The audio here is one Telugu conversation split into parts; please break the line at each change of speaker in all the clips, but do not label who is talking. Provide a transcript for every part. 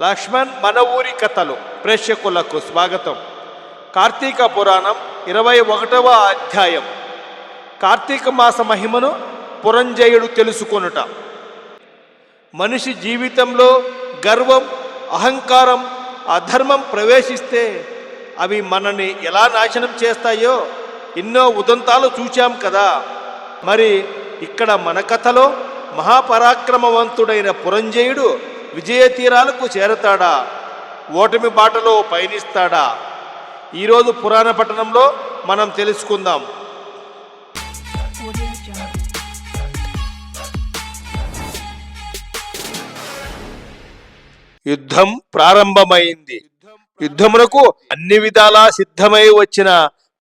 లక్ష్మణ్ మన ఊరి కథలు. ప్రేక్షకులకు స్వాగతం. కార్తీక పురాణం ఇరవై ఒకటవ అధ్యాయం. కార్తీక మాస మహిమను పురంజయుడు తెలుసుకొనుట. మనిషి జీవితంలో గర్వం అహంకారం అధర్మం ప్రవేశిస్తే అవి మనని ఎలా నాశనం చేస్తాయో ఎన్నో ఉదంతాలు చూచాం కదా. మరి ఇక్కడ మన కథలో మహాపరాక్రమవంతుడైన పురంజయుడు విజయ తీరాలకు చేరతాడా? ఓటమి బాటలో పయనిస్తాడా? ఈరోజు పురాణ పట్టణంలో మనం తెలుసుకుందాం. యుద్ధం ప్రారంభమైంది. యుద్ధమునకు అన్ని విధాలా సిద్ధమై వచ్చిన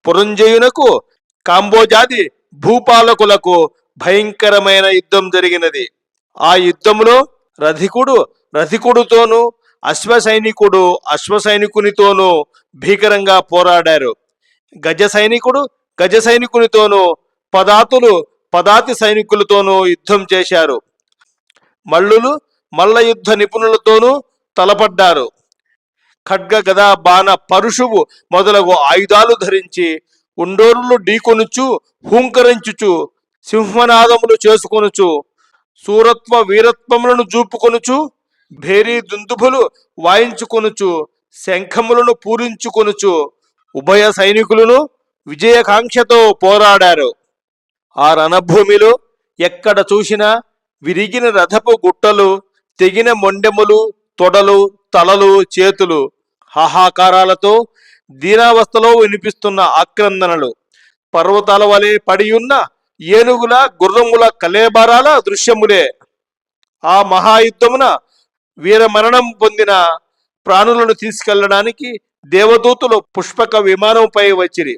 పురంజయునకు కాంబోజాది భూపాలకులకు భయంకరమైన యుద్ధం జరిగినది. ఆ యుద్ధములో రథికుడు రథికుడితోనూ అశ్వసైనికుడు అశ్వసైనికునితోనూ భీకరంగా పోరాడారు. గజ సైనికుడు గజ సైనికునితోనూ పదాతులు పదాతి సైనికులతోనూ యుద్ధం చేశారు. మల్లులు మల్ల యుద్ధ నిపుణులతోనూ తలపడ్డారు. ఖడ్గ గదా బాణ పరుషువు మొదలగు ఆయుధాలు ధరించి ఉండోరులు ఢీకొనుచు హూంకరించుచు సింహనాదములు చేసుకొనుచు సూరత్వ వీరత్వములను చూపుకొనుచు భేరీ దుందుభులు వాయించుకొనుచు శంఖములను పూరించుకొనుచు ఉభయ సైనికులను విజయకాంక్షతో పోరాడారు. ఆ రణభూమిలో ఎక్కడ చూసినా విరిగిన రథపు గుట్టలు తెగిన మొండెములు తొడలు తలలు చేతులు హాహాకారాలతో దీనావస్థలో వినిపిస్తున్న ఆక్రందనలు. పర్వతాల వలె పడియున్న ఏనుగుల గుర్రముల కలేబారాల దృశ్యములే. ఆ మహాయుద్ధమున వీరమరణం పొందిన ప్రాణులను తీసుకెళ్ళడానికి దేవదూతులు పుష్పక విమానంపై వచ్చిరి.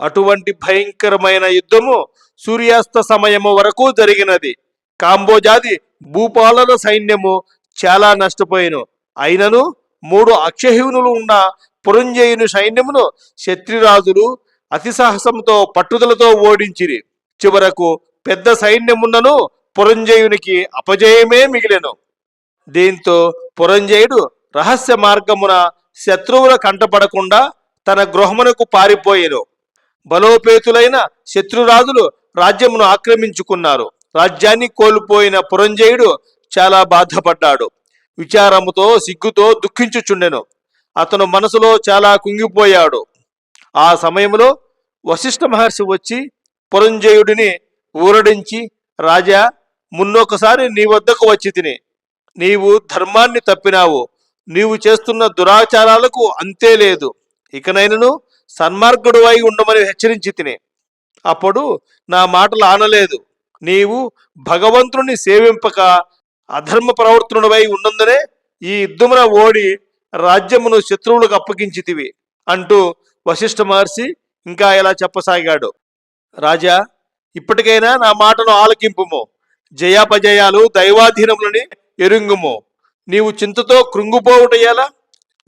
అటువంటి భయంకరమైన యుద్ధము సూర్యాస్త సమయము వరకు జరిగినది. కాంబోజాది భూపాలన సైన్యము చాలా నష్టపోయిను. అయినను మూడు అక్షహీనులు ఉన్న పురంజయుని సైన్యమును శత్రురాజులు అతి సాహసంతో పట్టుదలతో ఓడించిరి. చివరకు పెద్ద సైన్యమున్నను పురంజయునికి అపజయమే మిగిలెను. దీంతో పురంజయుడు రహస్య మార్గమున శత్రువుల కంటపడకుండా తన గృహమునకు పారిపోయెను. బలోపేతులైన శత్రురాజులు రాజ్యమును ఆక్రమించుకున్నారు. రాజ్యాన్ని కోల్పోయిన పురంజయుడు చాలా బాధపడ్డాడు. విచారముతో సిగ్గుతో దుఃఖించుచుండెను. అతను మనసులో చాలా కుంగిపోయాడు. ఆ సమయంలో వశిష్ఠ మహర్షి వచ్చి పురంజయుడిని ఊరడించి రాజా మున్నొకసారి నీ వద్దకు వచ్చి తిని. నీవు ధర్మాన్ని తప్పినావు. నీవు చేస్తున్న దురాచారాలకు అంతే లేదు. ఇకనైనను సన్మార్గుడు అయి ఉండమని హెచ్చరించి తిని. అప్పుడు నా మాటలు ఆనలేదు. నీవు భగవంతుని సేవింపక అధర్మ ప్రవర్తనుడవై ఉన్నందునే ఈ యుద్ధమున ఓడి రాజ్యమును శత్రువులకు అప్పగించితివి అంటూ వశిష్ఠ మహర్షి ఇంకా ఇలా చెప్పసాగాడు? రాజా ఇప్పటికైనా నా మాటను ఆలకింపుము. జయాపజయాలు దైవాధీనములని ఎరుంగుము. నీవు చింతతో కృంగిపోవుటయ్యేలా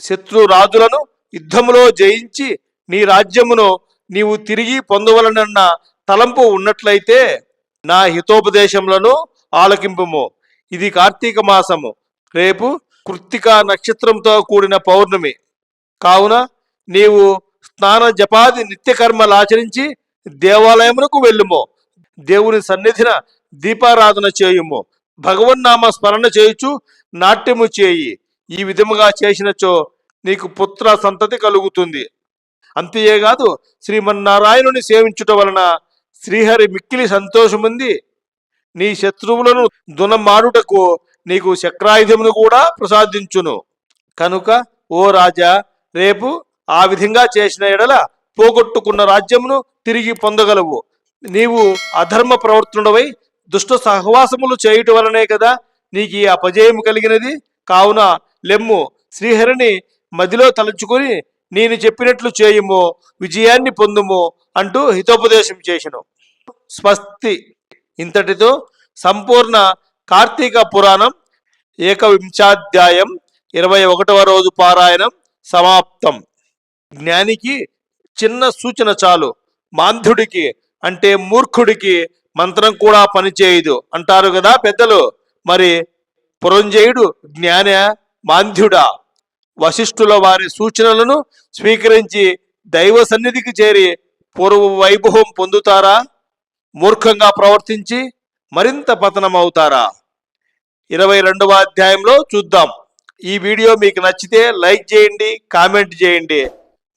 శత్రు రాజులను యుద్ధములో జయించి నీ రాజ్యమును నీవు తిరిగి పొందవలనన్న తలంపు ఉన్నట్లయితే నా హితోపదేశములను ఆలకింపుము. ఇది కార్తీక మాసము. రేపు కృత్తికా నక్షత్రంతో కూడిన పౌర్ణమి. కావున నీవు స్నాన జపాది నిత్యకర్మలు ఆచరించి దేవాలయమునకు వెళ్ళుము. దేవుని సన్నిధిన దీపారాధన చేయుము. భగవన్నామ స్మరణ చేయుచు నాట్యము చేయి. ఈ విధముగా చేసినచో నీకు పుత్ర సంతతి కలుగుతుంది. అంతేకాదు శ్రీమన్నారాయణుని సేవించుట వలన శ్రీహరి మిక్కిలి సంతోషముంది. నీ శత్రువులను దునమాడుటకు నీకు చక్రాయుధమును కూడా ప్రసాదించును. కనుక ఓ రాజా రేపు ఆ విధంగా చేసిన ఎడల పోగొట్టుకున్న రాజ్యమును తిరిగి పొందగలవు. నీవు అధర్మ ప్రవర్తనుడవై దుష్ట సహవాసములు చేయుట వలనే కదా నీకు ఈ అపజయం కలిగినది. కావున లెమ్ము శ్రీహరిని మదిలో తలుచుకుని నేను చెప్పినట్లు చేయుము విజయాన్ని పొందుము అంటూ హితోపదేశం చేసను. స్వస్తి ఇంతటితో సంపూర్ణ కార్తీక పురాణం ఏకవింశాధ్యాయం ఇరవై ఒకటవ రోజు పారాయణం సమాప్తం. జ్ఞానికి చిన్న సూచన చాలు. మాంధుడికి అంటే మూర్ఖుడికి మంత్రం కూడా పనిచేయదు. అంటారు కదా పెద్దలు. మరి పురంజయుడు జ్ఞాన మాంధ్యుడా వశిష్ఠుల వారి సూచనలను స్వీకరించి దైవ సన్నిధికి చేరి పూర్వ వైభవం పొందుతారా? మూర్ఖంగా ప్రవర్తించి మరింత పతనమవుతారా? ఇరవై రెండవ అధ్యాయంలో చూద్దాం. ఈ వీడియో మీకు నచ్చితే లైక్ చేయండి కామెంట్ చేయండి.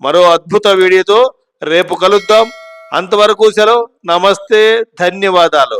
మరో అద్భుత వీడియోతో రేపు కలుద్దాం. అంతవరకు సెలవు. నమస్తే. ధన్యవాదాలు.